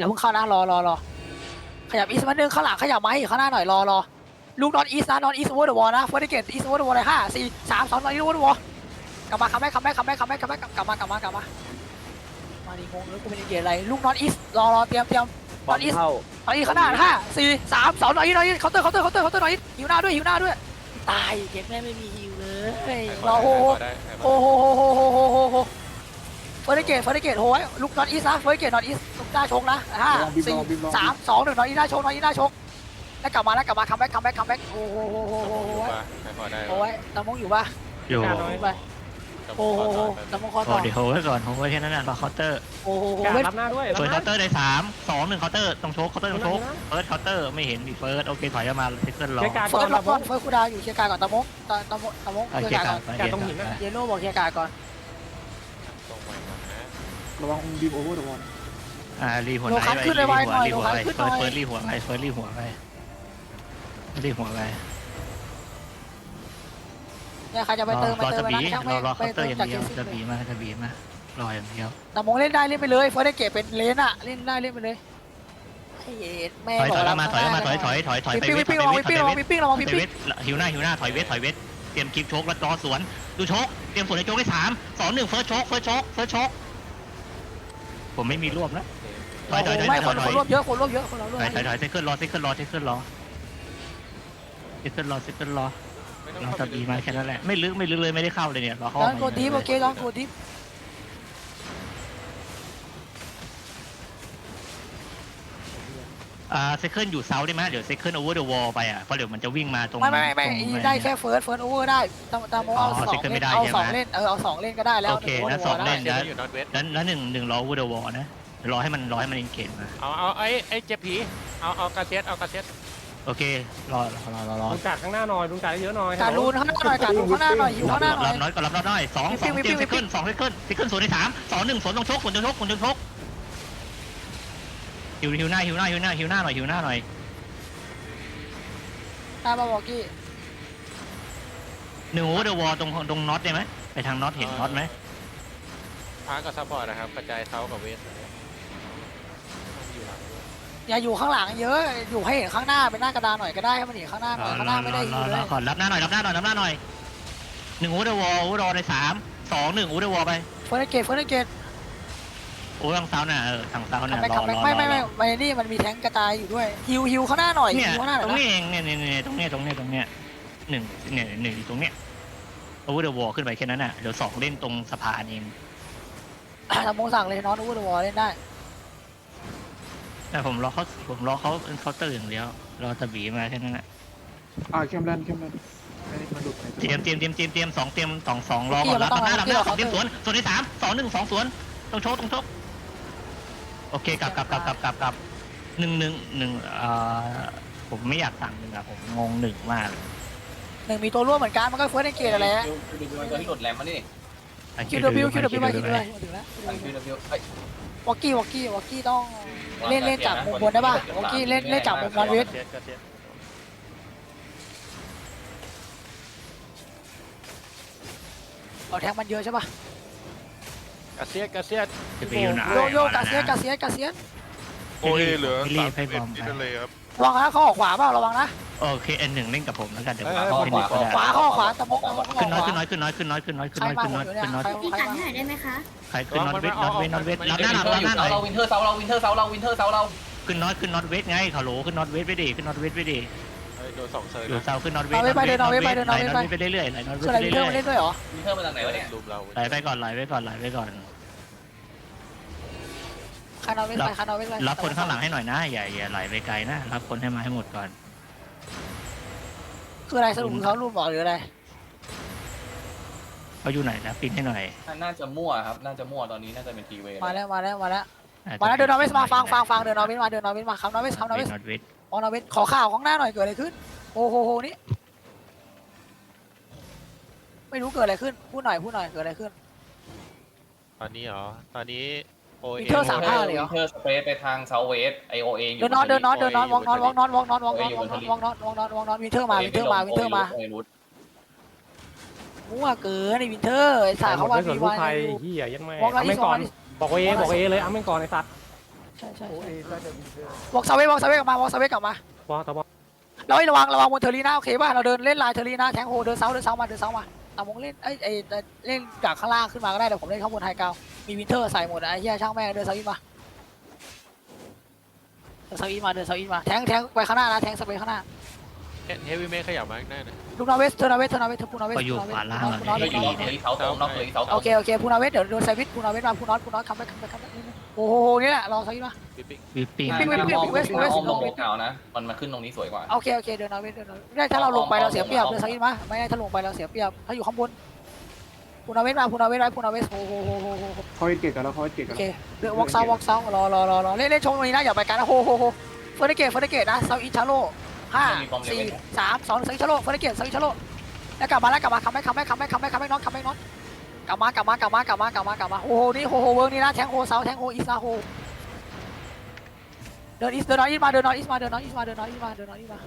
อย่าเพิ่งเข้านะรอรอรอขยับอีสมาหนึ่งข้างหลังขยับมาให้อข้างหน้าหน่อยรอรอลูกนอนอีสนะนอนอีสวอร์ดวอนะเฟอร์สเกตอีสวอร์ดวอเลยห้าสี่สามสองนอนอีสวอร์ดวอกลับมาคัมแบ็กคัมแบ็กคัมแบ็กคัมแบ็กคัมแบ็กกลับมากลับมากลับมามาดีงงเลยกูเป็นไอเกียอะไรลูกนอนอีสรอรอเตรียมเตรียมนอนอีสนอนอีข้างหน้าห้าสี่สามสองนอนอีนอนอีเคาน์เตอร์เคาน์เตอร์เคาน์เตอร์เคาน์เตอร์นอนอีสหิวหน้าด้วยหิวหน้าด้วยตายเกมแม่ไม่มีฮิวเลยรอโฮโฮโฮโฮโฮโฮโฮ เฟอร์เกตเฟอร์เกตโหยลุกนอนอีสนะเฟอร์เกตนอนอีสหน้าชงนะห้าสี่สามสองหนึ่งนอนอีหน้าชงนอนอีหน้าชงแล้วกลับมาแล้วกลับมาคัมแบ็คคัมแบ็คคัมแบ็คโอ้โหโหโหโหโหใครพอได้โอ้ยตะมงอยู่ป่ะอยู่ไปโอ้โหโหตะมงคอโอ้ต่อเดี๋ยวโหไว้ก่อนโหไว้แค่นั้นน่ะรอเคาน์เตอร์โอ้โหโหการเว้ยรับหน้าด้วยเฟิร์สเคาน์เตอร์ได้สามสองหนึ่งเคาน์เตอร์ตรงโชกเคาน์เตอร์ตรงโชกเฟิร์สเคาน์เตอร์ไม่เห็นมีเฟิร์สโอเคถอยออกมาเทคเกิลรอเช็คการเฟิก่อร์นสรัรับบบบออลลเฟิร์สคูดาวอยู่เคลียร์การก่อนตะมงตะตะมงตะมงโอเคเคลียร์คการัรบก่อนการต้องหินนะเยลโล่บอกเคลียร์การก่อน ตรงไปก่อนนะ ระวังบีมโอเวอร์เดอะวอลอ่ารีหัวไหนไปรีหัวรีหัวไปเฟิร์สเฟิร์สรีหัวไปเฟิร์สรีหัวไปรีหัวไปเนี่ยใครจะไปรอเติมไปรอเติจะมไปบีนะช่างรไม่อรอไปเคาน์เตอเติร์มอย่างจากเดีเกยวมซิจะบีมาจะบีมารออย่างเดียวแต่มงเล่นได้เล่นไปเลยเฟิร์สได้เก็บเป็นเลนอะเล่นได้เล่นไปเลยไอ้เอ็ดแม่ถอยบถอกอยแล้วมาถอยมาถอยถอยถอยถอยไปปิ๊งเวปิ๊ทงถปิ๊องยระไปวังเวทปิ๊งระวังปิ๊งระวังถปิ๊องยเวทหิวหน้าหิวหน้าถอยเวทถอยเวทเตรียมคลิปโชกแล้วรอสวนดูโชกเตรียมสวนในโชกได้สามสองหนึ่งเฟิร์สโชกเฟิร์สโชกเฟิร์สโชก ผมไม่มีรวบนะถอยถอยถอยไม่ถคอยนถคอยนรวบเยอะคนรวบเยอะคนเรารวบถอยถอยถอยเซคเคิลรอเซคเคิลรอเซคเคิลรอเซคเคิลรอเซคเคิลรอไม่ต้องเราเข้าจะบีมาแค่นั้นแหละไม่ลึกไม่ลึกเลยไม่ได้เข้าเลยเนี่ยรอเข้าลองกดทีโอเคลองกดที อ่าเซคเคิลอยู่เซาได้ไหมเดี๋ยวเซคเคิลโอเวอร์เดอะวอลไปอะเพราะเดี๋ยวมันจะวิ่งมาตรงไม่ไม่ไม่ตรงได้แค่เฟิร์สเฟิร์สโอเวอร์ได้ตามตามเอาสอง second เล่ไม่นได้เอาใช่ไหมสองเล่นเออเอาสองเล่นก็ได้แล้วโอเคนะสองเล่นเดี๋ยวอยู่นอตเวสนั้นนั้นหนึ่งหนึ่งรอโอเวอร์เดอะวอลนะเดี๋ยวรอให้มันรอให้มันอินเกตมาเอาเอาไอ้ไอ้เจ็บผีเอาเอากระเซ็ตเอากระเซ็ตโอเครอรอรอรอรอดูการข้างหน้าหน่อยดูการเยอะหน่อยการรูนข้างหน้าหน่อยการรูนข้างหน้าหน่อยอยู่รัข้างหน้าหน่อยบน้อยก็รับน้อยสองสองเตรียมเซคเคิลสองเซคเคิลเซคเคิลสวนในสามสองหนึ่งสวนตรงโชกสวนตรงโชกสวนตรงโชก หิวหิวหน้าหิวหน้าหิวหน้าหิวหน้าหน่อยหิวหน้าหน่อยหน้าบาบอกกี้หนึ่งโอเวอร์เดอะวอลตรงตรงน็อตได้ไหมไปทางน็อตเห็นน็อตไหมพาร์กับซัพพอร์ตนะครับกระจายเท้ากับเวสอยู่หลังอย่าอยู่ข้างหลังเยอะ อยู่ให้เห็นข้างหน้าเป็นหน้ากระดานหน่อยก็ได้ให้มันเห็นข้างหน้าหน่อยข้างหน้าไม่ได้อยู่เลยขอรับหน้าหน่อยรับหน้าหน่อยรับหน้าหน่อยหนึ่งโอเวอร์เดอะวอลโอเวอร์รอในสามสองหนึ่งโอเวอร์เดอะวอลไปเฟิร์สเกตเฟิร์สเกต โอ้ทางเซาน่ะเออทางเซาคัน่ะมแบ็ครอคัมรแบ็คอไม่ไม่รไม่อไม่นี่มันมีแทงกระจายอยู่ด้วยฮิวฮิวข้างหน้าหน่อยเนี่ยฮิวข้างหน้าหตน่รอยงนะนี้เองเนี่ยเนี่ยเนี่ยตรงเนี้ยตรงเนี้ยตรงเนี้ยหนึ่งเนี่ยหนึ่งอยู่ตรงเนี้ยโอเวอร์เดอะวอลขึ้นไปแค่นั้นน่ะเดี๋ยวสองเล่นตรงสะพานเองทำโมสั่งเลยน้องนูวอลเล่นได้แต่ผมรอเขาผมรอเขาเคาน์เตอร์อย่างเดียวรอตะบีมาแค่นั้นแหละอ่าเข้มแลนเข้มแลนไม่ได้มาดุในเตรียมเตรียมเตรียมเตรียมเตรียมสองเตรียมสองสองรอก่อนรับหน้ารับหน้าสองเตรียมสวนสวนในสามสองหนึ่งสองสวนตรงโชกตรงโชก โอเคกลับกลับกลับกลับกลับกลับหนึ่งหนึ่งหนึ่งเอ่อผมไม่อยากสั่งหนึ่งอะผมงงหนึ่งมากหนึ่งมีตัวร่วมเหมือนกันมันก็เฟิร์สเกตอะไรคิวคิวดิวมันตัวที่หลุดแรมมานี่คิวดับบิวคิวดับบิวมาคิวดับบิวถึงแล้วมันคิวดิวเฮ้ยวอกกี้วอกกี้วอกกี้ต้องเล่นเล่นจากมุมบนได้ป่ะวอกกี้เล่นเล่นจากมุมนอนเวทเซ็ตกระเซ็ตเอาแทงมันเยอะใช่ป่ะ กระเซ็ตกระเซ็ตจะไปอยู่ไหนโยโย่กาเซียสกาเซียสกาเซียสโอเอเหลือไม่รีสามบให้สิบบเอ็อดมที่ไปทะเลครับ ระวังนะเขาออกขวาเปล่าระวังนะโอเคเอ็นหนึ่งเล่นกับผมแล้วกันเดี๋ยวผมเอาข้อให้ขหนึ่วางก็ได้ขวาเข้าขวาตะมกตะมกขึ้นน้อยขขึ้นวาน้อยขึ้นน้อยขึ้นน้อยขึ้นน้อยขึ้นใครน้อยมาขึ้นหมน้ดอยอยู่ขึ้นเนี่ยน้อยใครใครมาพี่กันให้หน่อยได้ไหมคะ ใครขึ้นน้อยเวทน้อยเวทน้อยเวทรับหวิน้านหเทน้าอรับร์หอยู่น้าหน่อยเราวินเทอร์เซาเราวินเทอร์เซาเราวินเทอร์เซาเราขึ้นน้อยขึ้นน้อยเวทไงฮัลโหลขึ้นน้อยเวทไปดิขึ้นน้อยเวทไปดิโดนสองเซอร์อยู่นะเซาขึ้นน้อยเวทไหลน้อยเวทไปเรื่อยๆไหลน้อยเวคือทอะไรไปเพื่เรื่อนอยมาเล่นด้วยเหรอวินเทอร์มาจากไหนวะเนี่ยรูปเราๆไหลไปก่อนไหลไปก่อนไหลไปก่อน คานอเวทไปคานอเวทไปรับคนข้างหลังให้หน่อยนะอย่าอย่าไหลไปไกลนะรับคนให้มาให้หมดก่อน คืออะไรสรุปเขารูปบอกหรืออะไรเขาอยู่ไหนนะปินให้หน่อย น่าจะมั่วครับ น่าจะมั่วตอนนี้น่าจะเป็นทีเวมาแล้วมาแล้วมาแล้ว มาแล้วเดินนอเวทมาฟังฟังฟังเดินนอเวทมาเดินนอเวทมาคำนอเวทคำนอเวทนอตเวทมองนอเวทขอข่าวข้างหน้าหน่อยเกิดอะไรขึ้นโอ้โหโหนี่ไม่รู้เกิดอะไรขึ้นพูดหน่อยพูดหน่อยเกิดอะไรขึ้น ตอนนี้เหรอ ตอนนี้โอเอวินเทอร์สามห้เลยเหรอวินเทอร์สเปซไปทางเซาเวสไอโอเออยู่เดินนอนเดินนอนเดินนอนวองนอนวองนอนวองนอนวองนอนวองนอนวองนอนวองนอนวองนอนวินเทอร์มาวินเทอร์มาวินเทอร์มามั่วเกินไอ้วินเทอร์ไอ้สายหมเขาดว่าด้วยส่วมีนผู้วันไทยอยู่เฮียยัดแม่บอกแล้วเอาไม่ที่สก่ออนน บอกเอบอกเอเลยเอาไม่ก่อนไอ้สัตว์ใช่ใช่โอใช่เอน่าจะมีเยอะวอล์กซาเววอล์กซาเวกลับมาวอล์กซาเวกลับมาบอสตบอสเราให้ระวังระวังบนเทอร์ลีนะโอเคป่ะเราเดินเล่นลายเทอร์ลีนะแทงโฮเดินเซาเดินเซามาเดินเซามาตามวงเล่นเอ้ยเอ้ยเล่นจากข้างล่างขึ้นมาก็ได้แต่ผมเล่นข้างบนไฮกราวมีวินเทอร์ใส่หมดอะไอ้เหี้ยช่างแม่งเดินเซาอีมาเดินเซาอีมาเดินเซาอีมาแทงแทงไปข้างหน้านะแทงสเปรย์ข้างหน้า เฮฟวี่เมคขยับมาได้นะ ลูกนาเวสเทอร์นาเวสเทอร์นาเวสเทอร์พูนาเวสก็อยู่ขวาล่างพูนาเราเวอยู่สนอกเลยเสาตรงนอกเลยเสาตรโองเคโอเคพูนาเวสเดี๋ยวโดนไซวิทพูนาเวสมาพูนอตพูนอตคัมแบ็คคัมแบ็คคัมแบ็คโอ้โหนี่แหละรอเซาอีมา ปิ๊กปิ๊กวิปปิ้งปิ๊งปิ๊งปิ๊งอ้อมอ้อมลงโบกาวนะ มันมาขึ้นตรงนี้สวยกว่า โอเคโอเคเดินนาเวสเดินนาเวสได้ถ้าเราลงไปเราเสียเปรียบเดินเซาอีมาไม่ได้ถ้าลงไปเราเสียเปรียบถ้าอยู่ข้างบนพูนาเวสมาพูนาเวสไว้พูนาเวสโอ้โหโอ้โหโอ้โหเขาเกตกันแล้วเขาเกตกัโอนเคเดือวอล์กเซาวอล์กเซารอรอรอรอเล่นเล่นชงตรงนี้นะอย่าไปกันนะโฮโฮโฮเฟอร์นิเกตเฟอร์นิเกตนะเซาอิชาโร่ ห้าสี่สามสองสวิชโลเฟอร์เกตสวิชโลแล้วกลับมาแล้วกลับมาคัมแบ็คคัมแบ็คคัมแบ็คคัมแบ็คคัมแบ็คน็อตคัมแบ็คน็อตกลับมากลับมากลับมากลับมากลับมากลับมาโอ้โหนี่โฮโฮเวิร์กนี่นะแทงโฮเซาแทงโฮอีซาโฮเดินอีสเดินนอตอีสมาเดินนอตอีสมาเดินนอตอีสมาเดินนอตอีสมาเดินนอตอีสมา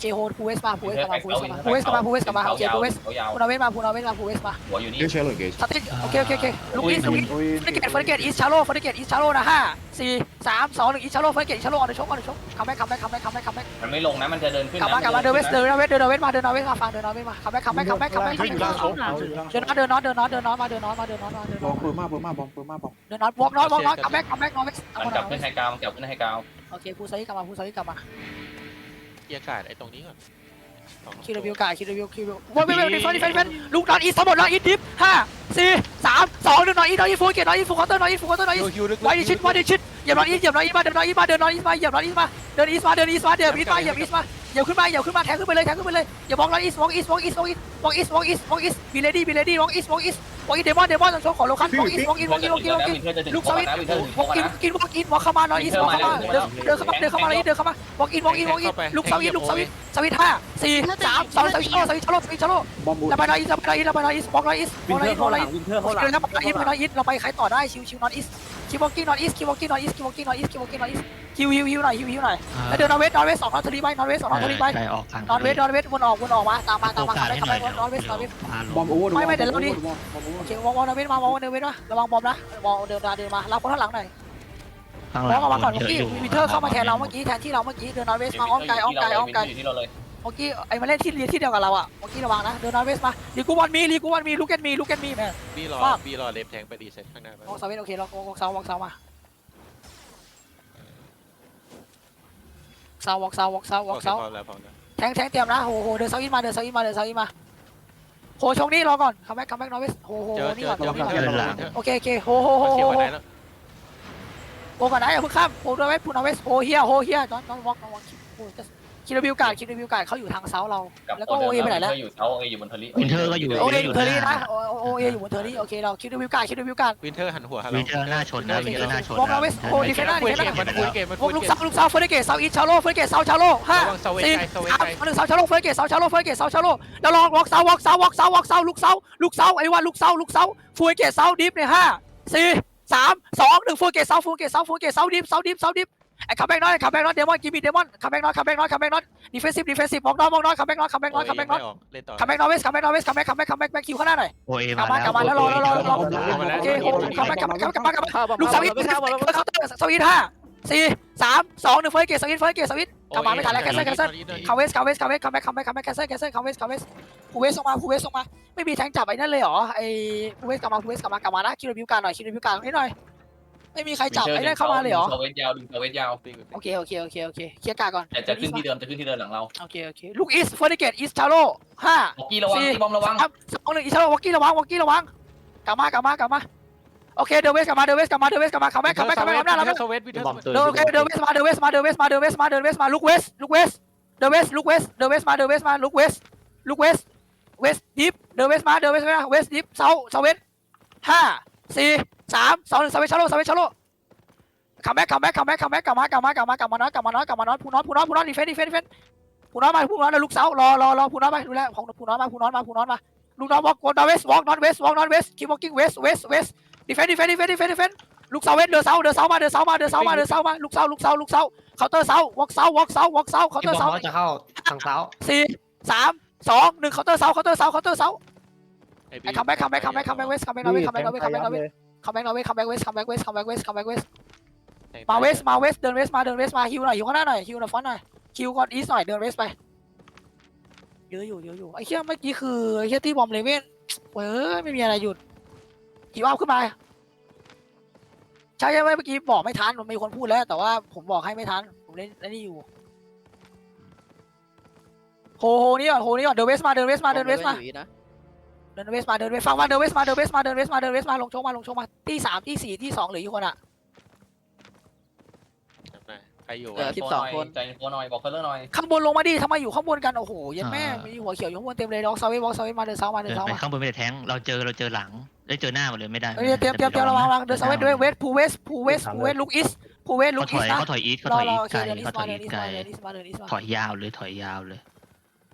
เจโฮพูเวสมาพูเวสกลับมาพูเวสกลับมาพูเวสกลับมาพูเวสกลับมาโอเคพูเวสเขายาวพูนาเวสมาพูนาเวสมาพูเวสมาหัวอยู่นี่เชลล์เกตสติ๊กโอเคโอเคโอเคลูกอีสลูกอีสโอ้ยเฟอร์เกตเฟอร์เกตอีสชาโร่เฟอร์เกตอีสชาโร่นะห้าสี่สามสองหนึ่งอีสชาโร่เฟอร์เกตชาโร่ออนเดอะช็อคออนเดอะช็อคคัมแบ็คคัมแบ็คคัมแบ็คคัมแบ็คคัมแบ็คมันไม่ลงนะมันจะเดินขึ้นกลับมากลับมาเดินเวสเดินเวสเดินเวสมาเดินเวสมาฟังเดินเวสมาคัมแบ็คคัมแบ็คคัมแบ็คคัมแบ็คคัมแบ็คอยู่ล่างโชกเอาอยู่ล่างเดินน็อตเดินน็อตเดินน็อตเดินน็อตมาเดินน็อตมาเดินน็อตมาเดินบน็ออมตเปิดมาเปิดมาบอมเปิดมาบอมเดินน็อตวอล์กน็อตวอล์กน็อตคัมแบ็คคัมแบ็คน็อตเวสมันกลับขึ้นไฮกราวมันกลับขึ้นไฮกราวโอเคพูซาริกลับมาพูซาริกลับมา เกียร์กาดไอ้ตรงนี้ก่อนสองคิวรีวิวกายคิวรีวิวคิวรีวิววันเวลดิฟเฟนดิฟเฟนดิฟเฟนลูกน็อตอีสทั้งหมดน็อตอีดิฟห้าสี่สามสองหนึ่งน็อตอีน็อตอีฟูเกตน็อตอีฟูคอร์เตอร์น็อตอีฟูคอร์เตอร์น็อตอีคิวลึกไว้ดิชิดไว้ดิชิดเหยียบน็อตอีเหยียบน็อตอีมาเดินน็อตอีมาเดินน็อตอีมาเหยียบน็อตอีมาเดินอีสมาเดินอีสมาเดินอีสมาเหยียบอีสมาเหยียบขึ้นมาเหยียบขึ้นมาแทงขึ้นไปเลยแทงขึ้นไปเลยอย่ามองน็อตอีสมองอีสมองอีสมองอีสมองอีสมองอีสมองอีสบีเลดี้บีเลดี้มองอีสมองอี สมองอีเดมอนเดมอนต้องโชว์ของโลคัสมองอีสมองอีสมองอีสมองอีสมองอีวินเทอร์จะถึงลูกโค้สงวิตนะวินเทอร์ถึงวโค้องกอินนะกินวอกอินวอกเข้ามานอนอีสวอกเข้ามาเดินเดินเข้ามาเดินเข้ามาเลยเดินเข้ามาวอกอินวอกอินวอกอินลูกสวิตลูกสวิตสวิตห้าสี่สามสองสวิตชโลสวิตชโลสวิตชโลบอมบูเราไปนอนอีสเราไปนอนอีสเราไปนอนอีสบอกนอนอีสบวิอกนนอนเทออีร์สบเข้าอกนหอนลัอีงสวินเทอร์เข้าหลังเดินเข้าไปนอนอีสเราไปใครต่อได้ชิวชิวนอนอีส คิววอกกิ้งนอนอีสคิววอกกิ้งนอนอีสคิววอกกิ้งนอนอีสคิววอกกิ้งนอนอีสคิวฮิวฮิวหน่อยฮิวฮิวหน่อยแล้วเดินนอนเวสนอนเวสสองนอนทรีไปนอนเวสสองนอนทรีไปใช่ออกทางนอนเวสนอนเวสวนออกวนออกมาตามมาตามโอมากาสทำได้ให้ทำหน่ได้อยนอนเวสนอนเวสพาลบอมงโอเวอร์ไม่ไม่เดี๋ยวเราดิบอมบอมโอเวอโอร์เควองวอนเดินมามองเดินเวสมาระวังบอมนะมองเดินเดินมารับคนข้างหลังหน่อยข้างมหลัองงออกมาก่อนเยเมื่ออะกี้อยู่วินเทอร์เข้ามาแทนเราเมื่อกี้แทนที่เราเมื่อกี้เดินนอนเวสมาอ้อมไกลอ้อมไกลอ้อมไกล อยู่ที่เราเลยเมื่อกี้ไอ้มาเล่นที่ที่เดียวกับเราอะเมื่อกี้ระวังนะเดินนอนเวสมาลีกูวันมีลีกูวันมีลูกแกนมีลูกแกนมีแม่บีรอว่า บีรอเลฟแทงไปรีเซ็ตข้างหน้าไปวอกเซาเวสโอเคเราวอกเซาวอกเซามาเซาวอกเซาวอกเซาวอกเซาพอแล้วพอแล้วแทงแทงเตรียมนะโหโหเดินเซาอินมาเดินเซาอินมาเดินเซาอินมาโหชงนี้รอก่อนคัมแบ็คคัมแบ็คนอร์เวสโหโหเจอนี่เจอก่อนเจอวินเทอร์วินเทอร์โอเคโอเคโหโหโหเชีโหยร์วันโหไหนแล้วโหก่อนนะอย่าเพิ่งข้ามโหนอร์เวสพูนอร์เวสโหเฮียโหเฮียจอนจอนวอกจอนวอกโห คิดรีวิวการคิดรีวิวการเขาอยู่ทางเซาเรา กับแล้วโอก็โอเดเอไปไหนแล้วอยู่เสาโอเออยู่บนทะเลวินเทอร์ก็อยู่ โอเอออยู่เทอรี่นะหน้าโอโอเออยู่บนเทอรี่โอเคเราคิดรีวิวการคิดรีวิวการวินเทอร์หันหัวฮัลโหลวินเทอร์หน้าชนนะวินเทอร์หน้าชนวอกนะเราเวสโอ้ดีเฟนต์หน้าคุยเกมมันคุยเกมมันวคุอกยลูกเกเซามลูกเซาเฟอร์เกตเซาอีชาโลเฟอร์เกตเซาชาโลห้า ระวังเซาเวสสี่ไกลเซาเวสสามไกลหนึ่งเซาชาโลเฟอร์เกตเซาชาโลเฟอร์เกตเซาชาโลแล้วลองวอกเซาวอกเซาวอกเซาวอกเซาลูกเซาลูกเซาไอ้ว่าลูกเซาลูกเซาฟูเกตเซาดิฟเนี่ยห้าสี่สามสองหนึ่งฟูเกตเซาฟูเกตเซาฟูเกตเซาดิฟเซาดิฟเซาดิฟ ไอ้คัมแบ็กน้อยคัมแบ็กน้อยเดมอนกิมมี่เดมอนคัมแบ็กน้อยคัมแบ็กน้อยคัมแบ็กน้อยดิเฟนซีฟดิเฟนซีฟมองน้อยมองน้อยคัมแบ็กน้อยคัมแบ็กน้อยคัมแบ็กน้อยออกเล่นต่อคัมแบ็กน้อยเวสคัมแบ็กน้อยเวสคัมแบ็กคัมแบ็กคัมแบ็กคัมแบ็กคิวข้างหน้าหน่อยโอเอกลับมามากลับมาแล้วรอรอรอรอโอเคโอ้คัมแบ็กคัมแบ็กคัมแบ็กคัมแบ็กคัมแบ็กลูกสวิตช์เคาน์เตอร์สวิตช์ห้าสี่สามสองหนึ่งเฟิร์สเกตสวิตช์เฟิร์สเกตสวิตช์กลับมาไม่ทันแล้วแคนเซิลแคนเซิลคาเวสคาเวสคาเวสคัมแบ็กคัมแบ็กคัมแบ็กแคนเซิลแคนเซิลคาเวสคาเวสคูเวสส่งมาคูเวสส่งมาไม่มีแทงจับไอ้นั่นเลยเหรอไอ้คูเวสกลับมาคูเวสกลับมากลับมานะคิวรีวิวการหน่อยคิวรีวิวการนิดหน่อย ไม่มีใครจับไอ้นั่นเข้ามาเลยเหรอเซาเวสยาวดึงเซาเวสยาวโอเคโอเคโอเคโอเคเคลียร์การก่อนแต่จะขึ้นที่เดิมจะขึ้นที่เดิมหลังเราโอเคโอเคลูกอีสเฟิร์สเกตอีสชาโลห้าบอกกี้ระวังที่บอมระวังสามสองหนึ่งอีชาโลวอกกี้ระวังวอกกี้ระวังกลับมากลับมากลับมาโอเคเดอะเวสกลับมาเดอะเวสกลับมาเดอะเวสกลับมาคัมแบ็กคัมแบ็กคัมแบ็กหน้าเราเซเวสวินเทอร์บอมตื่นเดินโอเคเดินเวสมาเดินเวสมาเดินเวสมาเดินเวสมาเดินเวสมาลุกเวสลุกเวสเดินเวสลุกเวสเดินเวสมาเดินเวสมาลุกเวสลุกเวสเวสดิฟเดินเวสมาเดินเวสมาเวสดิฟเซาเซาเวสห้า สี่สามสองหนึ่งเซาเวสชาโลเซาเวสชาโลคัมแบ็กคัมแบ็กคัมแบ็กคัมแบ็กกลับมากลับมากลับมากลับมาน้อยกลับมาน้อยกลับมาน้อยพูน้อยพูน้อยพูน้อยดีเฟนดีเฟนดีเฟนพูน้อยมาพูน้อยแล้วลุกเซารอรอรอพูน้อยไปดูแลของพูน้อยมาพูน้อยมาพูน้อยมาลูกน้อยวอล์กวอล์กเวสวอล์กนอตเวสวอล์กนอตเวสคีวอล์กิ้งเวสเวสเวสดีเฟนดีเฟนดีเฟนดีเฟนดีเฟนลูกเสาเวทเดือเสาเดือเสามาเดือเสามาเดือเสามาเดือเสามาลูกเสาลูกเสาลูกเสาเคาน์เตอร์เสาวอกเสาวอกเสาวอกเสาเคาน์เตอร์เสาจะเข้าทางเท้าสี่สามสองหนึ่งเคาน์เตอร์เสาเคาน์เตอร์เสาเคาน์เตอร์เสา ไอ้ไอ้คัมแบ็กคัมแบ็กคัมแบ็กคัมแบ็กเวสคัมแบ็กนอร์เวสคัมแบ็กนอร์เวสคัมแบ็กนอร์เวสคัมแบ็กนอร์เวสคัมแบ็กเวสคัมแบ็กเวสคัมแบ็กเวสคัมแบ็กเวสคัมแบ็กเวสมาเวสมาเวสเดินเวสมาเดินเวสมาฮิวหน่อยฮิวข้างหน้าหน่อยฮิวหน่อยฟอนต์หน่อยฮิวก่อนอีสหน่อยเดินเวสไปเยอะอยู่เยอะอยู่ไอ้เหี้ยเมื่อกี้คือไอ้เหี้ยที่บอมเลเว่นเว้ยไม่มีอะไรหยุดฮิวอัพขึ้นมาใช่ใช่ไหมเมื่อกี้บอกไม่ทันมันมีคนพูดแล้ว แต่ว่าผมบอกให้ไม่ทันผมเล่นเล่นนี่อยู่โฮโฮนี่ก่อนโฮนี่ก่อนเดินเวสมาเดินเวสมาเดินเวสมาอยู่นะ เดินเวสมาเดินเวสฟังว่าเดินเวสมาเดินเวสมาเดินเวสมาเดินเวสมาลงชกมาลงชกมาที่สามที่สี่ที่สองเหลืออยู่คนอะใครอยู่เหลือวะสิบสองคน ใจโฟหน่อย บอกเคอร์เลอร์หน่อย ข้างบนลงมาดิทำไมอยู่ข้างบนกันโอ้โหยันแม่มีหัวเขียวอยู่ข้างบนเต็มเลยด็อกซาเวบอกซาเวมาเดินเสามาเดิเดินเสาไปมาข้างบนไม่ได้แทงเราเจอเราเจอหลังได้เจอหน้าหมดเลยไม่ได้เเตรียมเตรียมเตรียมระวังระวังเดินเสาเวด้วยเวสพูเวสพูเวสพูเวสลุกอิสพูเวสลุเขากถอิอสยนะเขาถอยอีทเขารถออยรอีทโอเคไกลเดินอิเขาถมาอยเดิอีทอิสไกลมาเดินอิสมาเดินอิสมาถอยยาวเลยถอยยาวเลย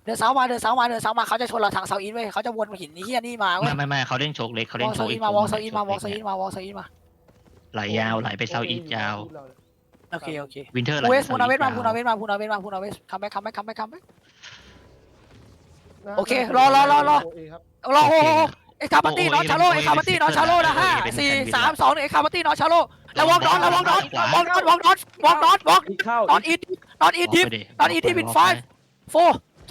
เดินเสามาเดินเสามาเดินเสามาเขาจะชนเราทางเสาอินเว้ยเขาจะวนมาหินนี่เฮียนี่มาเว้ไม่ยไม่ไม่เขาเล่นโชกเล็กเขาวเล่อนลโชเซากอิอีนกมาวอลเซาอินมาวอลเซาอินมาวอลเซาอินมาไหลยาวไหลไปเซาอีทยาว โอเคโอเควินเทอร์ไหลพูเวสไปพูเซานาเวอีสทมาพูนายาวเวสมาพูนาเวสมาพูนาเวสคัมแบ็คคัมแบ็คคัมแบ็คคัมแบ็ค โอเครอรอรอรอรอโอ้โหเอ็กคาร์บัตตี้นอชาโลเอ็กคาร์บัตตี้นอชาโลนะห้าสี่สามสองหนึ่งเอ็กคาร์บัตตี้นอชาโลแล้ววองนอนแล้ววองนอนวองนอนวองนอนวองนอนวองอีกเข้านอนอีทนอนอีทิปตอน ET เป็น five โฟ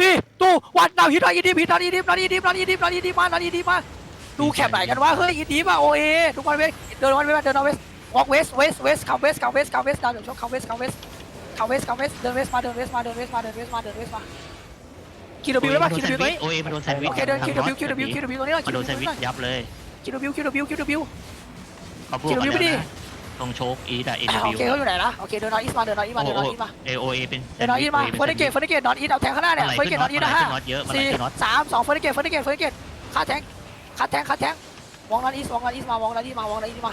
ตีตูวันดาวฮิตนอนอีทิปฮิตนอนอีทิปนอนอีทิปนอนอีทิปนอนอีทิปมานอนอีทิปมาดูแคปไหนกันวะเฮ้ยอีทิปอะโอเอทุกคนเวสเดินวันเวสเดินวันเวสวอล์กเวสเวสเวสคัมเวสคัมเวสคัมเวสดาวเดี๋ยวชกคัมเวสคัมเวสคัมเวสคัมเวสเดินเวสมาเดินเวสมาเดินเวสมาเดินเวสมาเดินเวสมาคิวดบิวได้ปะคิวดบิวตัวนี้โอเอมาโดนแซนด์วิชโอเคเดินคิวดบิวคิวดบิวคิวดบิวตัวนี้หน่อยมาโดนแซนด์วิชยับเลยคิวดบิวคิวดบิวคิวดบิวเขาพูดคิวกันบิวไม่ดีแล้วนะ ตรงโชกอีทอะเอ็นโอบิวเคเขาอยู่ไหนนะโอเคเดินนอนอีสมาเดินนอนอีมาเดินนอนอีมาเอโอเอเป็นเดินนอนอีมาเฟอร์นิเกตเฟอร์นิเกตนอนอีเอาแทงข้างหน้าเนี่ยอะไรเฟอร์นิเกขึ้ตนนอนอีนะห้าน็อตเยอะมันสี่ขึ้นน็อตสามสองเฟอร์นิเกตเฟอร์นิเกตเฟอร์นิเกตค่าแทงค่าแทงค่าแทงวองนันอีสวองนันอีสมาวองนันอีมาวองนันอีมา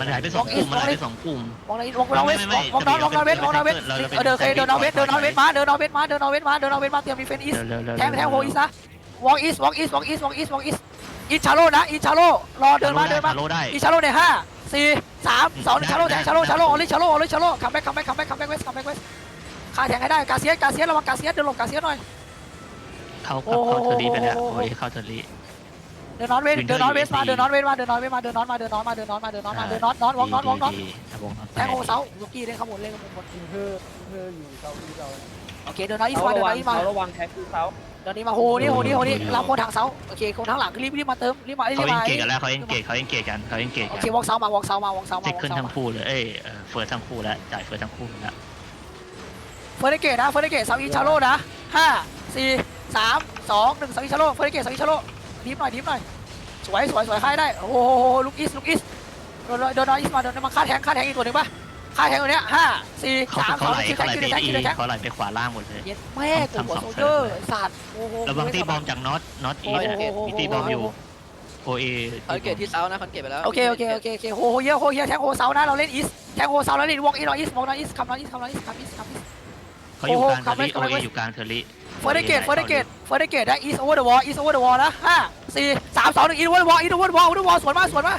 มันหายไปสองกลุ่มมันหายไปสองกลุ่มวองนันอีวองนอนเวสวองนอนวองนอนเวสวองนอนเวสเออเดินเคยเดินนอนเวสเดินนอนเวสมาเดินนอนเวสมาเดินนอนเวสมาเดินนอนเวสมาเตรียมดีเฟนอีสเร็วเร็วแทงแทงโฮอีสนะวองอีสวองอีสวองอีสวองอีสวองอีสอีชาโลนะอีชาโลรอเดินมาเดินมาโลได้อีชาโลในห้า สี่สามสองหนึ่งชาโลแทงชาโลชาโลออลิชาโลออลิชาโลคัมแบ็คคัมแบ็คคัมแบ็คคัมแบ็คเวสคัมแบ็คเวสค่าแทงให้ได้กาเซียสกาเซียสระวังกาเซียสเดินหลบกาเซียสหน่อย เข้าเข้าเทอร์รี่ไปแล้ว โอ้ยเข้าเทอร์รี่ เดินนอนเวสเดินนอนเวสมาเดินนอนเวสมาเดินนอนเวสมาเดินนอนมาเดินนอนมาเดินนอนมาเดินนอนมาเดินนอนนอนวองนอนวองนอนวงนอนแทงโอเสาลูกกี้เล่นข้างบนเล่นข้างบนอินเทอร์อินเทอร์อยู่เสาอีเราโอเคเดินนอนอีสเสามาเดินระนวัองนอีสมาเสาระวังแท็กคือเสา เดินนี้มาโหนี่โหนี่โหนี่รับคนทางเสาโอเคคนทางหลังรีบรีบมาเติมรีบมารีเขาบเอ็มานเกตกันแล้วเขาเอ็นเกตเขาเอ็นเกตกันเขาเอ็นเกตโอกันเควอล์กเสามาวอล์กเสามาวอล์กเสามาวเช็คอล์กขึ้นเสาทั้งคู่เลยเอ้ยเฟิร์สทั้งคู่แล้วจ่ายเฟิร์สทั้งคู่แล้วเฟอร์นิเกตนะเฟอร์นิเกตเสาอีชาโร่นะห้าสี่สามสองหนึ่งเสาอีชาโร่เฟอร์นิเกตเสาอีชาโร่ดิฟหน่อยดิฟหน่อยสวยสวยสวยค่ายได้โอ้โหลูกอีสลูกอีสเดินเดินนอนอีสมาเดินมาค่าแทงค่าแทงอีกตัวหนึ่งป่ะ ค่าแทงตัวเนี้ยห้าสี่เขาสามสเขาองไหลคิวแทเขางไหลคิวไปแทงคิวแทงเขาไหลไปขวาล่างหมดเลย เย็ดแม่กูหัวโซเยอร์สัตว์โอ้โห ระวังที่บอมจากน็อตน็อตอีมีที่บอมอยู่โอเอคอนเกตที่เสานะคอนเกตไปแล้วโอเคโอเคโอเคโอเคโหเฮียโหเฮียแทงโหเสานะเราเล่นอีสแทงโหเสาแล้วเล่นวอล์กอีนออีสวอล์กนออีสคัมนออีสคัมนออีสคัมอีสคัมอีส เขาอยู่กลางเทอร์รี่โอเออยู่กลางเทอร์รี่เฟอร์เดเกตเฟอร์เดเกตเฟอร์เดเกตได้อีสโอเวอร์เดอะวอลอีสโอเวอร์เดอะวอลนะห้าสี่สามสองหนึ่งอีสโอเวอร์เดอะวอลอีสโอเวอร์เดอะวอลโอเวอร์เดอะวอลสวนมาสวนมา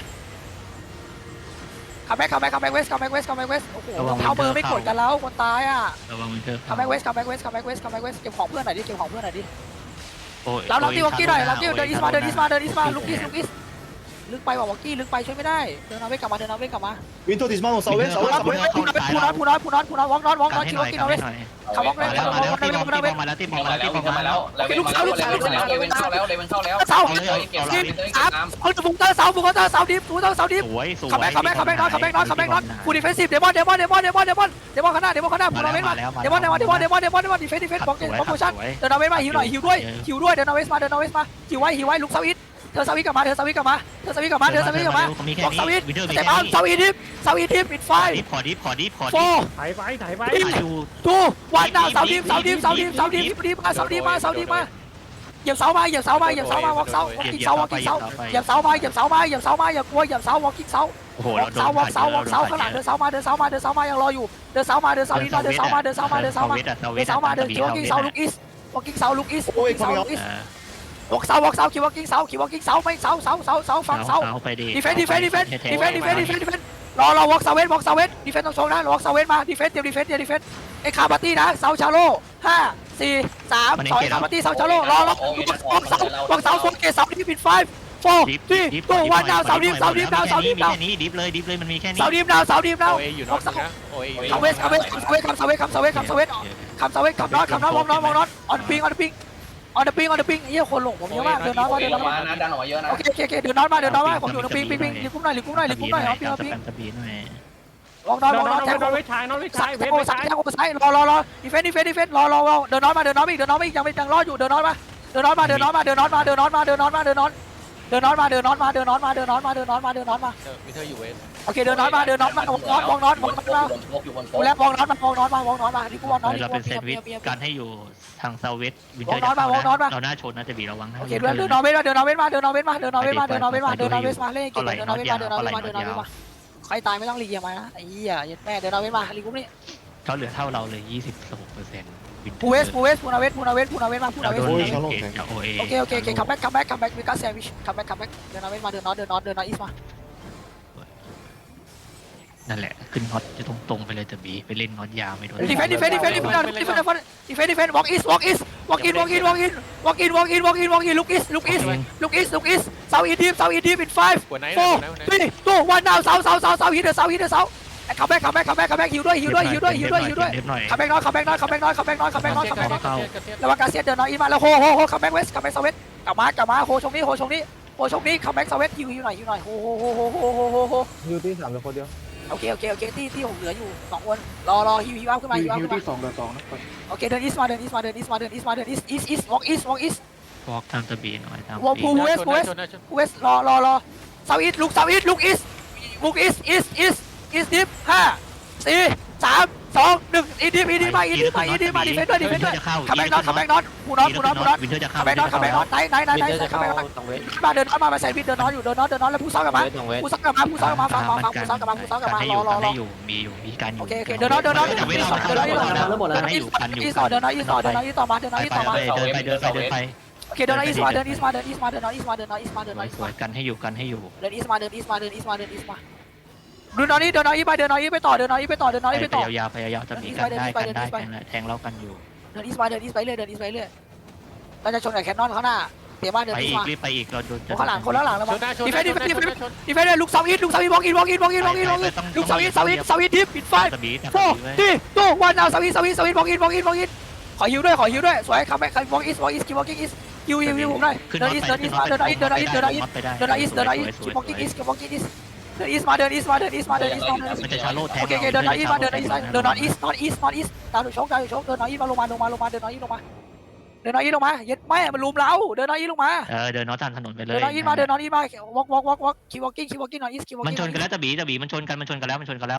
คัมแบ็คคัมแบ็คคัมแบ็คเวสคัมแบ็คเวสคัมแบ็คเวสโอ้โหรองเท้าเบอร์ไม่กดกันแล้วคนตายอะระวังวินเทอร์คัมแบ็คเวสคัมแบ็คเวสคัมแบ็คเวสคัมแบ็คเวสเก็บของเพื่อนหน่อยดิเก็บของเพื่อนหน่อยดิโอ้ยเราเราตีวอลกี้หน่อยเราตีเดินอีสมาเดินอีสมาเดินอีสมาลุกอีสลุกอีส ลึกไปว่ะวอลกี้ลึกไปช่วยไม่ได้เดินเอาเวกกลับมาเดินเอาเวกกลับมาวินโทดิสมาของเซาเวนเซาพูเวนนอเซานเวนพูนอนพูนอนพูนอนพูนอนวอล์กนอนวอล์กนอนให้คิหวน่อยกินให้เอาเวสหน่อยขับวอล์กเลยมาแล้วมาแล้วที่บอมที่บอมมาแล้วที่บอมมาแล้วที่บอมเข้ามามาแล้แล้ววเลเวนเข้าแล้วเลเวนเข้าแล้วเลเวนเข้าแล้วเลเวนเข้าแล้วเสาเอาเลยเก็บเก็บเก็บสามคนบุกเตอร์เสาบุกเตอร์เสาดิฟบุกเตอร์เสาดิฟสวยสวยคัมแบ็คคัมแบ็คคัมแบ็คน็อตคัมแบ็คน็อตคัมแบ็คน็อตฟูดิเฟนซีฟเดมอนเดมอนเดมอนเดมอนเดมอนเดมอนข้างหน้าเดมอนข้างหน้าพูนเอาเวสมาเดมอนเดมอนเดมอนเดมอนเดมอนเดมอนดิเฟนดิเฟนบล็อกเกตบล็อกโมชั่นเดินเอาเวสมาฮิวหน่อยฮิวด้วยฮิวด้วยเดินเอาเวสมาเดินเอาเวสมาฮิวไว้ฮิวไว้ลุกเซาอิท เธอเซาอิทกลับมาเธอเซาอิทกลับมาเธอเซาอิทกลับมาเธอเซาอิทกลับมามีบแค่ล็อกนี้เซาอิทวินเทอร์มีแต่แค่บ้านนี้เซาอิทดิฟเซาอิทดิฟปิดไฟดิฟขอดิฟขอดิฟขอโฟดิฟถ่ายไปถ่ายไปอยู่ทูวันดาวเสาดิฟเสาดิฟเสาดิฟเสาดิฟดิฟมาเสาดิฟมาเสาดิฟมาเหยียบเสามาเหยียบเสามาเหยียบเสามาวอล์กเสาวอล์กกิ้งเสาวอล์กกิ้งเสาเหยียบเสามาเหยียบเสามาเหยียบเสามาอย่ากลัวเหยียบเสาวอล์กกิ้งเสาโอ้โหวอเราล์กโดเสานวอล์กเสาวอล์กเสาข้างหลังเดินเสามาเดินเสามาเดินเสามายังรออยู่เดินเสามาเดินเสานี้เดินเสามาเดินเสามาเดินเสามาเวทอะเซาเวเดิทนเสามาเดินคิววอล์กกิ้งเสาลูกอิสวอล์กกิ้งเสาลูกอิสวอล์กกิ้งเสาลูกอิสเออ วอล์กเสาวอล์กเสาคิววอล์กกิ้งเสาคิววอล์กกิ้งเสาไม่เสาเสาเสาเสาฝั่งเสาเอาไปดิดีเฟนต์ดีเฟนต์ดีเฟนต์ดีเฟนต์ดีเฟนต์ดีเฟนต์ดีเฟนต์รอรอวอล์กเสาเวนวอล์กเสาเวนดีเฟนต์ต้องโชว์นะวอล์กเสาเวนมาดีเฟนต์เตรียมดีเฟนต์เตรียมดีเฟนต์ไอ้คาร์บัตตี้นะเสาชาโลห้าสี่สามสองคาร์บัตตี้เสาชาโลรอรอวอล์กเสาวอล์กเสาโฟเกตเสาที่ปิดไฟโฟ four ดิฟ three ดิฟ two one now เสาดิฟเสาดิฟ now เสาดิฟมี now แค่นี้ดิฟเลยดิฟเลยมันมีแค่นี้เสาดิฟ now เสาดิฟโอ now เออยู่นอกนะโอเออยู่คัมเวสคัมเวสคัมเวสคัมเวสคัมเวสคัมเวสคัมเวสคัมน็อตคัมน็อตวงน็อตวงน็อตออนปิงออนปิง ออนปิงออนปิงเฮียคนหลงผมเยอะมากเดินน็อตโอมาเคเดินลน็องตมามานะดันออกมาเยอะนะโอเคโอเคโอเคเดินน็อตมาเดินน็อตมาผมอยู่ตรงปิงปิงปิงลิกุ้มหน่อยลิกุ้มหน่อยลิกุ้มหน่อยออนปิงออนปิงสปีดหน่อยวงน็อตน้วองงน้น็อองตแทงน้องเวชชายน้องเวชซ้าชายยเวแทชงโอ้เวชซ้าชายยแทงโอ้ซ้ายรอรอรอดีเฟนต์ดีเฟนต์ดีเฟนต์รอรอรอเดินน็อตมาเดินน็อตมาอีกเดินน็อตมาอีกยังไม่ยังรอดอยู่เดินน็อตมาเดินน็อตมาเดินน็อตมาเดินน็อตมาเดินน็อตมาเดินน็อตมาเดินน็อตเดินน็อตมาเดินน็อตมาเดินน็อตมาเดินน็อตมาเดินน็อตมาเดินน็อตมาวิเทอร์อยู่เวส โอเคเดินน็อตมาเดินน็อตมาวงน็อตวงน็อตวงน็อตมาบนโป๊กอยู่บนโป๊กูกแล้ววงน็อตมาวงน็อตมาวงน็อตมาดิกูวงน็อตดิเรากูเป็นเมีเซยนวิเมีชยเมียการให้อยู่ทางเซาเวสวินเทวองร์น็อตมาวงน็อตมาเราหน้าชนนะจะบีระวังนะโอเคด้วยเดินน็อตเวสมาเดินน็อตเวสมาเดินน็อตเวสมาเดินน็อตเวสมาเดินน็อตเวสมาเดินน็อตเวสมาเล่นเกมเดินน็อตเวสมาเดินน็อตเวสมาเดินน็อตเวสมาใครตายไม่ต้องรีเกียร์มานะไอ้เหี้ยยัดแม่เดินน็อตเวสมาลีกูนี่เขาเหลือเท่าเราเลย26เปอร์เซ็นต์ปูเวสปูเวสปูนาเวสปูนาเวสปูนาเวสมาปูนาเราเวโดสนเกตจากโอเอโอเคโอเคโอเคคัมแบ็กคัมแบ็กคัมแบ็กมีการแซวิชคัมแบ็กคัมแบ็กเดินน็อตเวสมาเดินน็อตเดินน็อตเดินน็อตอีสมา นั่นแหละ ขึ้นน็อตจะตรงๆไปเลยจะบีไปเล่นน็อตยาวไม่โดนดีเฟนต์ดีเฟนต์ดีเฟนต์ดีเฟนต์ดีเฟนต์ดีเฟนต์ดีเฟนต์ดีเฟนต์ walk east walk east walk in walk in walk in walk in walk in walk in walk in look east look east look east look east south east deep south east deep in five หัวไหน four หัวไหนหัวไหน three two one now south south south south hit the south hit the south คัมแบ็กคัมแบ็กคัมแบ็กคัมแบ็กฮิวด้วยฮิวด้วยฮิวด้วยฮิวด้วยฮิวด้วยเดฟหน่อยคัมแบ็กน้อยคัมแบ็กน้อยคัมแบ็กน้อยคัมแบ็กน้อยคัมแบ็กน้อยคัมแบ็กน้อยเข้าระวังการเสียเดินน้อยอีมาแล้วโฮโฮโฮคัมแบ็กเวสคัมแบ็กเซเวสกลับมากลับมาโฮชงนี้โฮชงนี้โฮชงนี้คัมแบ็กเซเวสฮิวฮิวหน่อยฮิวหน่อยโฮโฮโฮโฮโฮโฮโฮโฮอยู่ที่สามคนเดียว โอเคโอเคโอเคที่ที่ผมเหลืออยู่สองคนรอรอฮิวฮิวอัพขึ้นมาฮิฮิวอัพวขึ้นมาที่สองเดือนสองนะโอเคเดินอีสมาเดินอีสมาเดินอีสมาเดินอีสมาเดินอีสอีสอีส walk east walk east วอล์กตามจะบีหน่อยตามวอลพูบีเวสเวสชนนะชนเวสรอรอรอ south east look south east look east look east east east east deep ห้าสี่ สามสองหนึ่งอีดีอีดีมาอีดีมาอีดีมาดีเฟนด้วยดีเฟนด้วยคัมแบ็กน็อตคัมแบ็กน็อตผู้น็อตผู้น็อตผู้น็อตวินเทอร์จะคัเข้ามแบ็กน็อตคัมแบ็กน็อตไหนไหนไหนไหนคัมแบ็กน็อตตรงเวทมาเดินน็อตมามาแซนด์วิชเดินน็อตอยู่เดินน็อตเดินน็อตแล้วผู้ซ้อมกลับมาตรงเวทผู้ซ้อมกลับมาผู้ซ้อมกลับมาฟังฟังฟังผู้ซ้อมกลับมาผู้ซ้อมกลับมาให้รออยู่รอรอให้อยู่มีอยู่มีการอยู่โอเคโอเคเดินน็อตเดินน็อตเดินน็อตไม่อีต้สองเดินน็อตอีสกันให้อยู่กันอยู่อีสเดินน็อตอีสเดินน็อตอีสต่อมาเดินน็อตอีสต่อมาไปไปเดินไปเดินไปเดินไปโอเคเดินน็อตอีสมาเดินอีสมาเดินอีสมาเดินน็อตอีสมาเดินน็อตอีสมาเดินน็อตอีสสมาวยกันให้อยู่กันให้อยู่เดินอีสมาเดินอีสมาเดินอีสมาเดินอีสมาเดินน็อตอีเดินน็อตอี ไปเดินน็อตอีไปต่อเดินน็อตอีไปต่อเดินน็อตอีไปต่อพยายามพยายามจะมีกันได้กันได้กันแทงเรากันอยู่ เดินอีสมาเดินอีสไปเรื่อยเดินอีสไปเรื่อยเราจะชนกับแคนนอนเขาหน้าเดี๋ยวมาเดินไปอีสอีกมารีบไปอีกเราโดนข้างหลังคนข้างหลังแล้วชมานหน้าชนดีหเฟน้านชดีนเฟนหน้าชนดีเฟนดีเฟนลุกเซาอีทลุกเซาอีทวอล์กอินวอล์กอินวอล์กอินวอล์กอินวอล์กอินลุกเซาอีทเซาอีทเซาอีทดิฟปิดไฟสบีแต่โฟร์ที่ตู้วันเอาเซาอีทเซาอีทเซาอีทวอล์กอินวอล์กอินวอล์กอินขอฮิวด้วยขอฮิวด้วยสวยคัมแบ็ควอล์กอินวอล์กอินคิววอล์กอินอิสฮิวฮิวฮิวผมหน่อยขึ้นเดินอีสเดินอีสมาเดินอีสเดินอีสเดินอีสไปได้เดินอีสเดินอีสคิววอล์กอินอิสคิววอล์กอินอิส เดินอีสมาเดินอีสมาเดินอีสมาเดินอีสมาเดินอีสมันจะชาโลแทงโอเคโอเคเดินนอตอีสมาเดินนอตอีสเดินนอตอีสนอตอีสนอตอีสตามดูโชกตามดูโชกเดินนอตอีมาลงมาลงมาลงมาเดินนอตอีลงมาเดินนอตอีลงมาเย็ดแม่มันลุมเราเดินนอตอีลงมาเออเดินน้อตามถนนไปเลเดิยนนอตอีมาเดินนอตอีมาวอล์กวอล์กวอล์กวอล์กคิววอล์กิ้งคิววอล์กิ้งนอตอีสคิววอล์มันกิ้งชนกันแล้วจะบีจะบีมันชนกันมันชนกันแล้วมันชนกันแล้ว